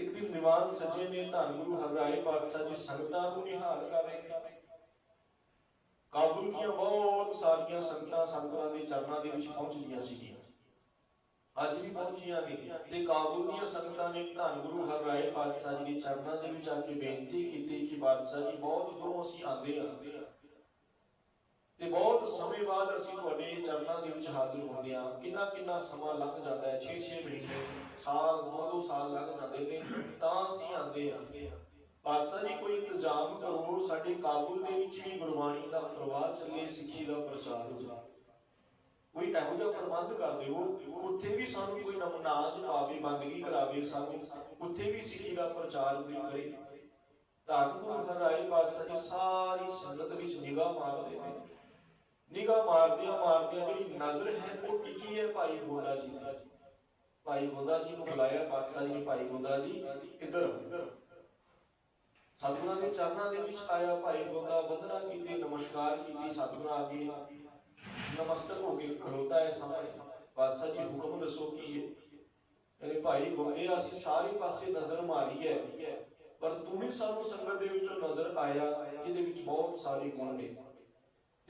ਇੱਕ ਦਿਨ ਦੀਵਾਨ ਸਜੇ ਨੇ ਧੰਨ ਗੁਰੂ ਹਰਿਰਾਏ ਪਾਤਸ਼ਾਹ ਜੀ ਸੰਗਤਾਂ ਨੂੰ ਨਿਹਾਲ ਕਰ ਰਹੇ ਨੇ ਦੀਆਂ ਬਹੁਤ ਸਾਰੀਆਂ ਸੰਗਤਾਂ ਸੰਗਤਾਂ ਦੇ ਚਰਨਾਂ ਦੇ ਵਿੱਚ ਪਹੁੰਚਦੀਆਂ ਸੀਗੀਆਂ। ਅੱਜ ਵੀ ਪਹੁੰਚੀਆਂ ਨੇ ਤੇ ਕਾਬੁਲ ਦੀਆਂ ਸੰਗਤਾਂ ਨੇ ਧੰਨ ਗੁਰੂ ਹਰਿਰਾਏ ਪਾਤਸ਼ਾਹ ਜੀ ਦੇ ਚਰਨਾਂ ਦੇ ਵਿੱਚ ਆ ਕੇ ਬੇਨਤੀ ਕੀਤੀ ਕਿ ਬਾਦਸ਼ਾਹ ਜੀ, ਬਹੁਤ ਦੂਰੋਂ ਅਸੀਂ ਆਂਦੇ ਹਾਂ। ਤੇ ਬਹੁਤ ਸਮੇਂ ਬਾਅਦ ਅਸੀਂ ਤੁਹਾਡੇ ਚਰਨਾਂ ਦੇ ਵਿੱਚ ਹਾਜ਼ਰ ਹੁੰਦੇ ਹਾਂ। ਕਿੰਨਾ ਕਿੰਨਾ ਸਮਾਂ ਲੱਗ ਜਾਂਦਾ ਹੈ? 6-6 ਮਹੀਨੇ, ਸਾਲ 2-2 ਸਾਲ ਲੱਗ ਜਾਂਦੇ ਨੇ। ਤਾਂ ਅਸੀਂ ਆਂਦੇ ਹਾਂ। ਪਾਤਸ਼ਾਹ ਜੀ, ਕੋਈ ਇੰਤਜ਼ਾਮ ਕਰੋ। ਸਾਡੇ ਕਾਬੁਲ ਦੇ ਵਿੱਚ ਵੀ ਗੁਰਬਾਣੀ ਦਾ ਪ੍ਰਵਾਹ ਚੱਲੇ, ਸਿੱਖੀ ਦਾ ਪ੍ਰਚਾਰ ਹੋਵੇ ਕੋਈ ਇਹੋ ਜਿਹਾ ਪ੍ਰਬੰਧ ਕਰ ਦਿਓ। ਉੱਥੇ ਵੀ ਸਾਨੂੰ ਕੋਈ ਨਮਨਾਜ ਪਾਵੇ, ਬੰਦਗੀ ਕਰਾਵੇ ਸਾਨੂੰ। ਉੱਥੇ ਵੀ ਸਿੱਖੀ ਦਾ ਪ੍ਰਚਾਰ ਵੀ ਕਰੇ। ਧੰਨ ਗੁਰੂ ਹਰਿਰਾਏ ਪਾਤਸ਼ਾਹ ਜੀ, ਸਾਰੀ ਸੰਗਤ ਵਿੱਚ ਨਿਗਾਹ ਮਾਰਦੇ ਨੇ। ਮਾਰਦਿਆਂ ਮਾਰਦਿਆਂ ਜਿਹੜੀ ਨਜ਼ਰ ਹੈ ਉਹ ਟਿਕੀ ਹੈ ਭਾਈ ਗੋਦਾ ਜੀ ਦੀ। ਭਾਈ ਗੋਦਾ ਜੀ ਨੂੰ ਬੁਲਾਇਆ ਪਾਤਸ਼ਾਹ ਜੀ ਨੇ ਭਾਈ ਗੋਦਾ ਜੀ ਇੱਧਰ ਸਤਿਗੁਰਾਂ ਦੇ ਚਰਨਾਂ ਦੇ ਵਿੱਚ ਆਇਆ ਭਾਈ ਗੋਦਾ ਵੰਦਨਾ ਕੀਤੀ, ਨਮਸਕਾਰ ਕੀਤੀ ਸਤਿਗੁਰਾਂ ਅੱਗੇ। ਨਮਸਤਕ ਹੋ ਕੇ ਖਲੋਤਾ ਹੈ ਸਾਹਮਣੇ। ਪਾਤਸ਼ਾਹ ਜੀ ਹੁਕਮ ਦੱਸੋ ਕੀ ਹੈ? ਕਹਿੰਦੇ ਭਾਈ ਗੋਦੇ ਅਸੀਂ ਸਾਰੇ ਪਾਸੇ ਨਜ਼ਰ ਮਾਰੀ ਹੈ। ਪਰ ਤੂੰ ਹੀ ਸਾਨੂੰ ਸੰਗਤ ਦੇ ਵਿੱਚੋਂ ਨਜ਼ਰ ਆਇਆ, ਜਿਹਦੇ ਵਿੱਚ ਬਹੁਤ ਸਾਰੇ ਗੁਣ ਨੇ।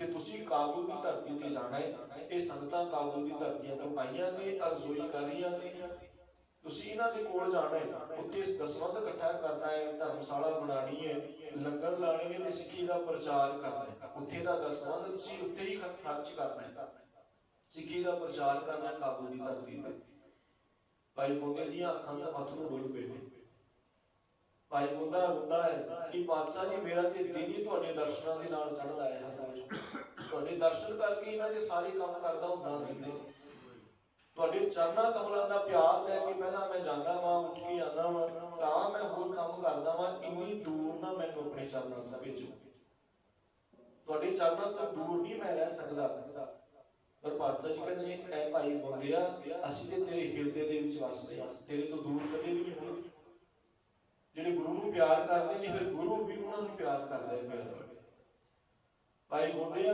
ਤੇ ਤੁਸੀਂ ਕਾਬੁਲ ਦੀ ਧਰਤੀ ਤੇ ਜਾਣਾ ਹੈ, ਇਹ ਸੰਗਤਾਂ ਕਾਬੁਲ ਦੀ ਧਰਤੀਆਂ ਤੋਂ ਆਈਆਂ ਨੇ, ਅਰਜ਼ੋਈ ਕਰ ਰਹੀਆਂ ਨੇ। ਤੁਸੀਂ ਇਹਨਾਂ ਦੇ ਕੋਲ ਜਾਣਾ ਹੈ, ਉੱਥੇ ਦਸਵੰਧ ਇਕੱਠਾ ਕਰਨਾ ਹੈ, ਧਰਮਸ਼ਾਲਾ ਬਣਾਣੀ ਹੈ, ਲੰਗਰ ਲਾਣੇ ਨੇ ਤੇ ਸਿੱਖੀ ਦਾ ਪ੍ਰਚਾਰ ਕਰਨਾ ਹੈ। ਉੱਥੇ ਦਾ ਦਸਵੰਧ ਤੁਸੀਂ ਉੱਥੇ ਹੀ ਖਰਚ ਕਰਨਾ ਹੈ। ਸਿੱਖੀ ਦਾ ਪ੍ਰਚਾਰ ਕਰਨਾ ਹੈ ਕਾਬੁਲ ਦੀ ਧਰਤੀ ਤੇ। ਭਾਈ ਗੋਗੇ ਦੀਆਂ ਅੱਖਾਂ ਦਾ ਅਥਰੂ ਡੁੱਲ ਪਏ ਨੇ। ਭਾਈ ਗੋਗਾ ਰੋਂਦਾ ਹੈ ਕਿ ਪਾਤਸ਼ਾਹ ਜੀ, ਮੇਰਾ ਤੇ ਦਿਨ ਹੀ ਤੁਹਾਡੇ ਦਰਸ਼ਨਾਂ ਦੇ ਨਾਲ ਚੜ੍ਹਦਾ ਹੈ ਹਰ ਰੋਜ਼। ਤੁਹਾਡੇ ਦਰਸ਼ਨ ਕਰਕੇ ਇਹਨਾਂ ਦੇ ਸਾਰੇ ਕੰਮ ਕਰਦਾ ਹੁੰਦਾ ਦਿੰਦੇ ਤੁਹਾਡੇ ਚਰਨਾਂ ਕਮਲਾਂ ਦਾ ਪਿਆਰ ਲੈ ਕੇ ਪਹਿਲਾਂ ਮੈਂ ਜਾਂਦਾ ਵਾਂ, ਉੱਠ ਕੇ ਆਉਂਦਾ ਵਾਂ, ਤਾਂ ਮੈਂ ਹੋਰ ਕੰਮ ਕਰਦਾ ਵਾਂ, ਇੰਨੀ ਦੂਰ ਨਾ ਮੈਨੂੰ ਆਪਣੇ ਚਰਨਾਂ ਤੋਂ ਭੇਜੋ। ਤੁਹਾਡੇ ਚਰਨਾਂ ਤੋਂ ਦੂਰ ਨਹੀਂ ਮੈਂ ਰਹਿ ਸਕਦਾ। ਪਰ ਪਾਤਸ਼ਾਹ ਜੀ ਕਹਿੰਦੇ ਨੇ, ਐ ਭਾਈ ਬੋਲਿਆ, ਅਸੀਂ ਤੇ ਤੇਰੇ ਹਿਰਦੇ ਦੇ ਵਿੱਚ ਵਸਦੇ ਹਾਂ। ਤੇਰੇ ਤੋਂ ਦੂਰ ਕਦੇ ਜਿਹੜੇ ਗੁਰੂ ਨੂੰ ਪਿਆਰ ਕਰਦੇ ਨੇ, ਫਿਰ ਗੁਰੂ ਵੀ ਉਹਨਾਂ ਨੂੰ ਪਿਆਰ ਕਰਦਾ ਹੈ ਪਿਆਰ ਭਾਈ ਗੋਦਿਆ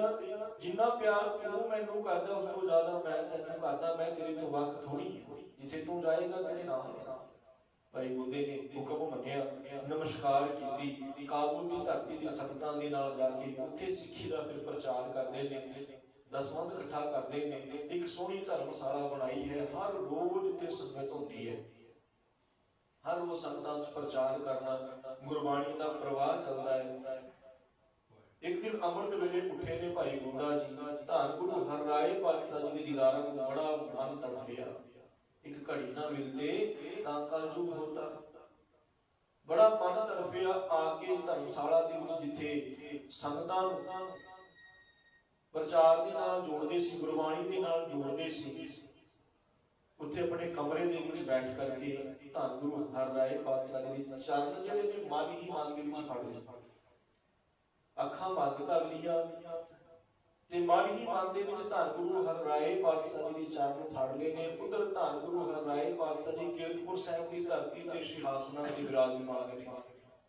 ਜਿੰਨਾ ਪਿਆਰ ਤੂੰ ਮੈਨੂੰ ਕਰਦਾ, ਉਸ ਤੋਂ ਜ਼ਿਆਦਾ ਮੈਂ ਤੈਨੂੰ ਕਰਦਾ, ਮੈਂ ਤੇਰੇ ਤੋਂ ਵੱਖ ਥੋੜੀ ਜਿੱਥੇ ਤੂੰ ਜਾਏਗਾ, ਤੇਰੇ ਨਾਲ ਭਾਈ ਗੋਦੇ ਨੇ ਹੁਕਮ ਮੰਨਿਆ, ਨਮਸਕਾਰ ਕੀਤੀ ਕਾਬੁਲ ਦੀ ਧਰਤੀ ਦੀ ਸੰਗਤਾਂ ਦੇ ਨਾਲ ਜਾ ਕੇ ਉੱਥੇ ਸਿੱਖੀ ਦਾ ਫਿਰ ਪ੍ਰਚਾਰ ਕਰਦੇ ਨੇ। ਦਸਵੰਧ ਇਕੱਠਾ ਕਰਦੇ ਨੇ। ਇੱਕ ਸੋਹਣੀ ਧਰਮਸ਼ਾਲਾ ਬਣਾਈ ਹੈ, ਹਰ ਰੋਜ਼ ਤੇ ਸੰਗਤ ਹੁੰਦੀ ਹੈ। ਹਰ ਰੋਜ਼ ਸੰਗਤਾਂ 'ਚ ਪ੍ਰਚਾਰ ਕਰਨਾ, ਗੁਰਬਾਣੀ ਦਾ ਪ੍ਰਵਾਹ ਚੱਲਦਾ ਹੈ। ਇੱਕ ਦਿਨ ਅੰਮ੍ਰਿਤ ਵੇਲੇ ਉੱਠੇ ਨੇ ਭਾਈ ਗੁੰਡਾ ਜੀ। ਧੰਨ ਗੁਰੂ ਹਰਿਰਾਏ ਪਾਤਸ਼ਾਹ ਜੀ ਦੇ ਦੀਦਾਰਾਂ ਨੂੰ ਬੜਾ ਮਨ ਤੜਫਿਆ। ਇੱਕ ਘੜੀ ਨਾ ਮਿਲਤੇ ਤਾਂ ਕਲਯੁਗ ਹੁੰਦਾ। ਬੜਾ ਮਨ ਤੜਫਿਆ ਆ ਕੇ ਧਰਮਸ਼ਾਲਾ ਦੇ ਵਿੱਚ ਜਿੱਥੇ ਸੰਗਤਾਂ ਨੂੰ ਪ੍ਰਚਾਰ ਦੇ ਨਾਲ ਜੋੜਦੇ ਸੀ, ਗੁਰਬਾਣੀ ਦੇ ਨਾਲ ਜੋੜਦੇ ਸੀ। ਉੱਥੇ ਆਪਣੇ ਕਮਰੇ ਦੇ ਵਿੱਚ ਬੈਠ ਕਰਕੇ ਧੰਨ ਗੁਰੂ ਹਰਿਰਾਏ ਪਾਤਸ਼ਾਹ ਜੀ ਦੇ ਚਰਨ ਜਿਹੜੇ ਨੇ, ਮਨ ਹੀ ਮਨ ਦੇ ਵਿੱਚ ਫੜ ਲਏ। ਅੱਖਾਂ ਬੰਦ ਕਰ ਲੀਆਂ ਤੇ ਮਨ ਹੀ ਮਨ ਦੇ ਵਿੱਚ ਧੰਨ ਗੁਰੂ ਹਰਿਰਾਏ ਪਾਤਸ਼ਾਹ ਜੀ ਦੇ ਚਰਨ ਫੜ ਲਏ ਨੇ। ਉਧਰ ਧੰਨ ਗੁਰੂ ਹਰਿਰਾਏ ਪਾਤਸ਼ਾਹ ਜੀ ਕੀਰਤਪੁਰ ਸਾਹਿਬ ਦੀ ਧਰਤੀ ਤੇ ਸਿਹਾਸਨਾਂ ਤੇ ਵਿਰਾਜਮਾਨ ਨੇ।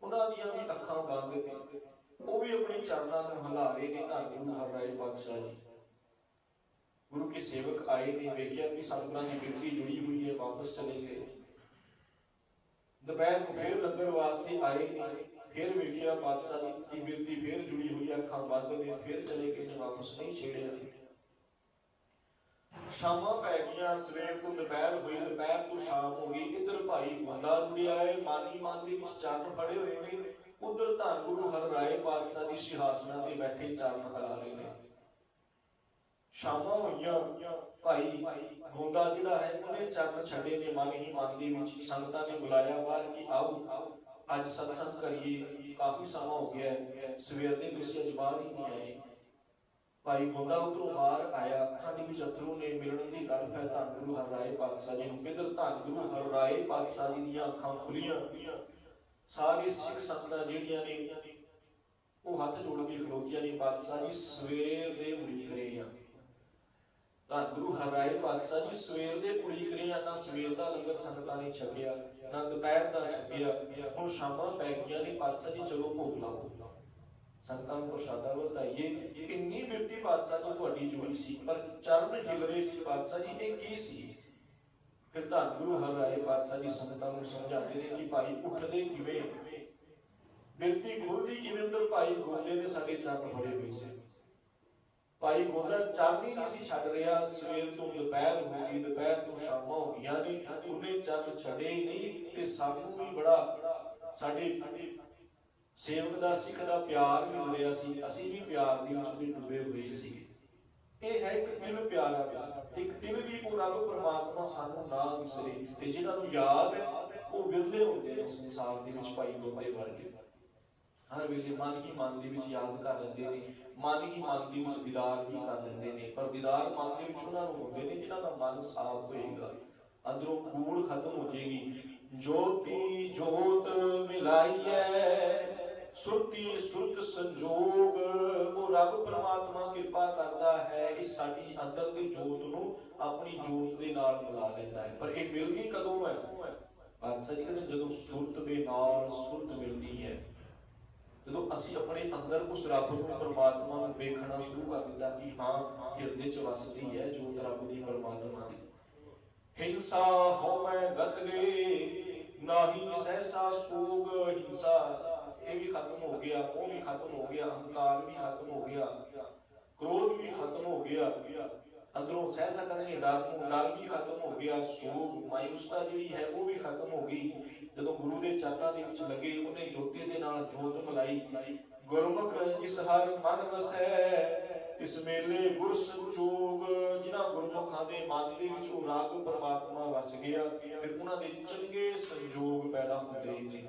ਉਹਨਾਂ ਦੀਆਂ ਵੀ ਅੱਖਾਂ ਬੰਦ ਨੇ। ਉਹ ਵੀ ਆਪਣੇ ਚਰਨਾਂ ਨੂੰ ਹਿਲਾ ਰਹੇ ਨੇ ਧੰਨ ਗੁਰੂ ਹਰਿਰਾਏ ਪਾਤਸ਼ਾਹ ਜੀ। ਗੁਰੂ ਕੇ ਸੇਵਕ ਆਏ ਨੇ, ਵੇਖਿਆ ਕਿ ਸਤਿਗੁਰਾਂ ਦੀ ਬਿਰਤੀ ਜੁੜੀ ਹੋਈ ਹੈ, ਵਾਪਸ ਚਲੇ ਗਏ। ਦੁਪਹਿਰ ਨੂੰ ਫੇਰ ਲੰਗਰ ਵਾਸਤੇ ਆਏ ਨੇ, ਫਿਰ ਵੇਖਿਆ ਪਾਤਸ਼ਾਹ ਦੀ ਬਿਰਤੀ ਫੇਰ ਜੁੜੀ ਹੋਈ ਅੱਖਾਂ ਬੰਦ ਨੇ, ਫਿਰ ਚਲੇ ਗਏ ਨੇ, ਵਾਪਸ ਨਹੀਂ ਛੇੜਿਆ। ਸ਼ਾਮਾਂ ਪੈ ਗਈਆਂ, ਸਵੇਰ ਤੋਂ ਦੁਪਹਿਰ ਹੋਈ, ਦੁਪਹਿਰ ਤੋਂ ਸ਼ਾਮ ਹੋ ਗਈ, ਇੱਧਰ ਭਾਈ ਗੁੰਦਾ ਜੁੜਿਆ ਹੈ ਮਾਨੀ ਮਾਨ ਦੇ ਵਿੱਚ ਚਰਨ ਫੜੇ ਹੋਏ ਨੇ, ਉਧਰ ਧੰਨ ਗੁਰੂ ਹਰ ਰਾਏ ਪਾਤਸ਼ਾਹ ਦੀ ਸਿਹਾਸਨਾ ਤੇ ਬੈਠੇ ਚਰਨ ਹਲਾ ਰਹੇ ਨੇ। ਸ਼ਾਮਾਂ ਹੋਈਆਂ, ਭਾਈ ਗੋਂਦਾ ਜਿਹੜਾ ਹੈ, ਉਹਨੇ ਚਰਨ ਛੱਡੇ ਨੇ, ਮਨ ਹੀ ਮਨ ਦੇ ਵਿੱਚ ਸੰਗਤਾਂ ਨੇ ਬੁਲਾਇਆ, ਬਾਹਰ ਕਿ ਆਓ, ਅੱਜ ਸਤਸੰਗ ਕਰੀਏ, ਕਾਫੀ ਸਮਾਂ ਹੋ ਗਿਆ ਹੈ, ਸਵੇਰ ਦੇ ਤੁਸੀਂ ਅੱਜ ਬਾਹਰ ਹੀ ਨਹੀਂ ਆਏ। ਭਾਈ ਗੋਂਦਾ ਉਧਰੋਂ ਬਾਹਰ ਆਇਆ, ਅੱਖਾਂ ਦੇ ਵਿੱਚ ਅਥਰੂ ਨੇ ਮਿਲਣ ਦੀ ਤੜਫ ਹੈ, ਧੰਨ ਗੁਰੂ ਹਰਿਰਾਏ ਪਾਤਸ਼ਾਹ ਜੀ ਨੂੰ। ਕਿਧਰ ਧੰਨ ਗੁਰੂ ਹਰਿਰਾਏ ਪਾਤਸ਼ਾਹ ਜੀ ਦੀਆਂ ਅੱਖਾਂ ਖੁੱਲੀਆਂ। ਸਾਰੇ ਸਿੱਖ ਸੰਗਤਾਂ ਜਿਹੜੀਆਂ ਨੇ, ਉਹ ਹੱਥ ਜੋੜ ਕੇ ਖਲੋਤੀਆਂ ਨੇ, ਪਾਤਸ਼ਾਹ ਜੀ ਸਵੇਰ ਦੇ ਉਡੀਕ ਰਹੇ ਆ। ਤਾਂ ਗੁਰੂ ਹਰਿਰਾਏ ਪਾਤਸ਼ਾਹ ਜੀ ਸਵੇਰ ਦੇ ਉਡੀਕ ਰਹੇ ਨਾ ਸਵੇਰ ਦਾ ਲੰਗਰ ਸੰਗਤਾਂ ਨੇ ਛਕਿਆ, ਨਾ ਦੁਪਹਿਰ ਦਾ ਛਕਿਆ, ਹੁਣ ਸ਼ਾਮਾਂ ਪੈ ਗਈਆਂ ਨੇ, ਪਾਤਸ਼ਾਹ ਜੀ ਚਲੋ ਭੋਗ ਲਾਓ। ਸੰਗਤਾਂ ਨੂੰ ਪ੍ਰਸ਼ਾਦਾ ਵਰਤਾਈਏ। ਇੰਨੀ ਬਿਰਤੀ ਪਾਤਸ਼ਾਹ ਜੀ ਤੁਹਾਡੀ ਜੁੜੀ ਸੀ, ਪਰ ਚਰਨ ਹਿਲ ਰਹੇ ਸੀ ਪਾਤਸ਼ਾਹ ਜੀ, ਇਹ ਕੀ ਸੀ? ਫਿਰ ਧੰਨ ਗੁਰੂ ਹਰਿਰਾਏ ਪਾਤਸ਼ਾਹ ਜੀ ਸੰਗਤਾਂ ਨੂੰ ਸਮਝਾਉਂਦੇ ਨੇ ਕਿ ਭਾਈ ਉੱਠਦੇ ਕਿਵੇਂ? ਬਿਰਤੀ ਖੁੱਲਦੀ ਕਿਵੇਂ ਅੰਦਰ ਭਾਈ ਗੋਂਦੇ ਨੇ ਸਾਡੇ ਚਰਨ ਫੜੇ ਹੋਏ ਸੀ। ਭਾਈ ਗੋਂਦਾ ਚਰਨ ਨਹੀਂ ਸੀ ਛੱਡ ਰਿਹਾ। ਸਵੇਰ ਤੋਂ ਦੁਪਹਿਰ ਹੋ ਗਈ ਦੁਪਹਿਰ ਤੋਂ ਸ਼ਾਮਾਂ ਹੋ ਗਈਆਂ ਨੇ। ਉਹਨੇ ਚਰਨ ਛੱਡੇ ਹੀ ਨਹੀਂ ਤੇ ਸਾਨੂੰ ਵੀ ਬੜਾ ਸਾਡੇ ਸੇਵਕ ਦਾ, ਸਿੱਖ ਦਾ ਪਿਆਰ ਮਿਲ ਰਿਹਾ ਸੀ। ਅਸੀਂ ਵੀ ਪਿਆਰ ਦੇ ਵਿੱਚ ਵੀ ਡੁੱਬੇ ਹੋਏ ਸੀਗੇ ਇਹ ਹੈ ਇੱਕ ਦਿਲ ਪਿਆਰਾ ਵਿਸ ਇੱਕ ਦਿਲ ਵੀ ਉਹ ਰੱਬ ਪਰਮਾਤਮਾ ਸਾਨੂੰ ਨਾ ਵਿਸਰੇ ਤੇ ਜਿਹਨਾਂ ਨੂੰ ਯਾਦ ਹੈ, ਉਹ ਵਿਰਲੇ ਹੁੰਦੇ ਨੇ ਸੰਸਾਰ ਦੇ ਵਿੱਚ ਭਾਈ ਗੋਂਦੇ ਵਰਗੇ। ਹਰ ਵੇਲੇ ਮਨ ਹੀ ਮਨ ਦੇ ਵਿੱਚ ਯਾਦ ਕਰ ਲੈਂਦੇ ਨੇ, ਮਨ ਹੀ ਮਨ ਦੇ ਵਿੱਚ ਦੀਦਾਰ ਵੀ ਕਰ ਲੈਂਦੇ ਨੇ, ਪਰ ਦੀਦਾਰ ਮਨ ਦੇ ਵਿੱਚ ਉਹਨਾਂ ਨੂੰ ਹੁੰਦੇ ਨੇ ਜਿਨ੍ਹਾਂ ਦਾ ਮਨ ਸਾਫ਼ ਹੋਏਗਾ, ਅੰਦਰੋਂ ਕੂੜ ਖਤਮ ਹੋ ਜਾਏਗੀ। ਜੋਤੀ ਜੋਤ ਮਿਲਾਈਐ, ਸੁਰਤੀ ਸੁਰਤ ਸੰਜੋਗ, ਉਹ ਰੱਬ ਪਰਮਾਤਮਾ ਕਿਰਪਾ ਕਰਦਾ ਹੈ ਇਸ ਸਾਡੀ ਅੰਦਰ ਦੀ ਜੋਤ ਨੂੰ ਆਪਣੀ ਜੋਤ ਦੇ ਨਾਲ ਮਿਲਾ ਲੈਂਦਾ ਹੈ। ਪਰ ਇਹ ਮਿਲਣੀ ਕਦੋਂ ਹੈ? ਬਾਦਸ਼ਾਹ ਜੀ ਕਹਿੰਦੇ ਜਦੋਂ ਸੁਰਤ ਦੇ ਨਾਲ ਸੁਰਤ ਮਿਲਦੀ ਹੈ ਜਦੋਂ ਅਸੀਂ ਆਪਣੇ ਅੰਦਰ ਉਸ ਰੱਬ ਨੂੰ ਪਰਮਾਤਮਾ ਨੂੰ ਵੇਖਣਾ ਸ਼ੁਰੂ ਕਰ ਦਿੱਤਾ ਕਿ ਹਾਂ, ਹਿਰਦੇ 'ਚ ਵਸਦੀ ਹੈ ਜੋਤ ਰੱਬ ਦੀ ਪਰਮਾਤਮਾ ਦੀ। ਹਿੰਸਾ ਹੋਮੈ ਗਤ ਗਏ, ਨਾਹੀ ਸਹਿਸਾ ਸੂਗ ਹਿੰਸਾ। ਇਹ ਵੀ ਖਤਮ ਹੋ ਗਿਆ, ਉਹ ਵੀ ਖਤਮ ਹੋ ਗਿਆ, ਹੰਕਾਰ ਵੀ ਖਤਮ ਹੋ ਗਿਆ, ਕ੍ਰੋਧ ਵੀ ਖਤਮ ਹੋ ਗਿਆ। ਅੰਦਰੋਂ ਸਹਿ ਕਰਨੇ ਡਰ ਨੂੰ, ਡਰ ਵੀ ਖਤਮ ਹੋ ਗਿਆ ਸੋਗ ਮਾਇੂਸਤਾ ਜਿਹੜੀ ਹੈ ਉਹ ਵੀ ਖਤਮ ਹੋ ਗਈ। ਜਦੋਂ ਗੁਰੂ ਦੇ ਚਰਨਾਂ ਦੇ ਵਿੱਚ ਲੱਗੇ, ਉਹਨੇ ਜੋਤੀ ਦੇ ਨਾਲ ਜੋਤ ਮਲਾਈ ਗੁਰਮੁਖ ਜਿਸ ਹਰ ਮਨ ਵਸੈ, ਇਸ ਮੇਲੇ ਗੁਰ ਸੰਜੋਗ ਜਿਨ੍ਹਾਂ ਗੁਰਮੁਖਾਂ ਦੇ ਮਨ ਦੇ ਵਿੱਚ ਉਹ ਰਾਗ ਪਰਮਾਤਮਾ ਵਸ ਗਿਆ, ਫਿਰ ਉਹਨਾਂ ਦੇ ਚੰਗੇ ਸੰਜੋਗ ਪੈਦਾ ਹੁੰਦੇ ਨੇ।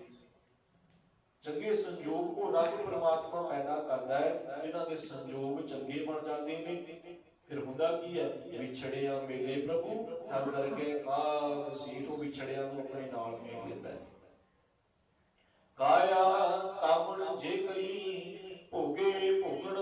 ਚੰਗੇ ਸੰਜੋਗ ਉਹ ਰੱਬ ਪਰਮਾਤਮਾ ਪੈਦਾ ਕਰਦਾ ਹੈ, ਜਿਨ੍ਹਾਂ ਦੇ ਸੰਜੋਗ ਚੰਗੇ ਬਣ ਜਾਂਦੇ ਨੇ। ਹੁੰਦਾ ਕੀ ਹੈ ਵਿਛੜਿਆ ਮੇਲੇ ਪ੍ਰਭੂ, ਤਾਂ ਕਰਕੇ ਆ ਵਸੀਠ ਉਹ ਵਿਛੜਿਆ ਨੂੰ ਆਪਣੇ ਨਾਲ ਮੇਲ ਲੈਂਦਾ ਹੈ। ਕਾਇਆ ਕਾਮਣ ਜੇ ਕਰੀ